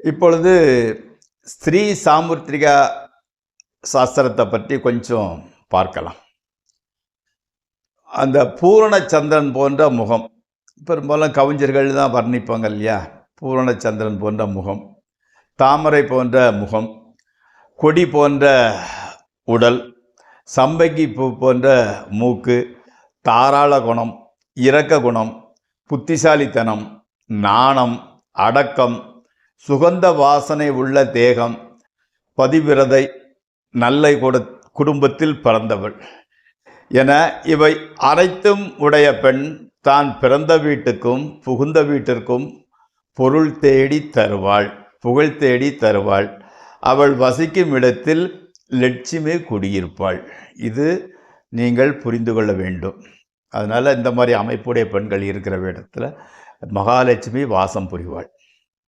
இப்பொழுது ஸ்ரீ சாமுத்திரிகா சாஸ்திரத்தை பற்றி கொஞ்சம் பார்க்கலாம். அந்த பூரணச்சந்திரன் போன்ற முகம் பெரும்பாலும் கவிஞர்கள் தான் வர்ணிப்பாங்க இல்லையா? பூரணச்சந்திரன் போன்ற முகம் தாமரை போன்ற முகம் கொடி போன்ற உடல் சம்பங்கி பூ போன்ற மூக்கு தாராள குணம் இரக்க குணம் புத்திசாலித்தனம் நாணம் அடக்கம் சுகந்த வாசனை உள்ள தேகம் பதிவிரதை நல்ல கொடு குடும்பத்தில் பிறந்தவள். என இவை அனைத்தும் உடைய பெண் தான் பிறந்த வீட்டுக்கும் புகுந்த வீட்டிற்கும் பொருள் தேடி தருவாள் புகழ் தேடி தருவாள். அவள் வசிக்கும் இடத்தில் லட்சுமி குடியிருப்பாள். இது நீங்கள் புரிந்து கொள்ள வேண்டும். அதனால் இந்த மாதிரி அமைப்புடைய பெண்கள் இருக்கிற இடத்துல மகாலட்சுமி வாசம் புரிவாள்.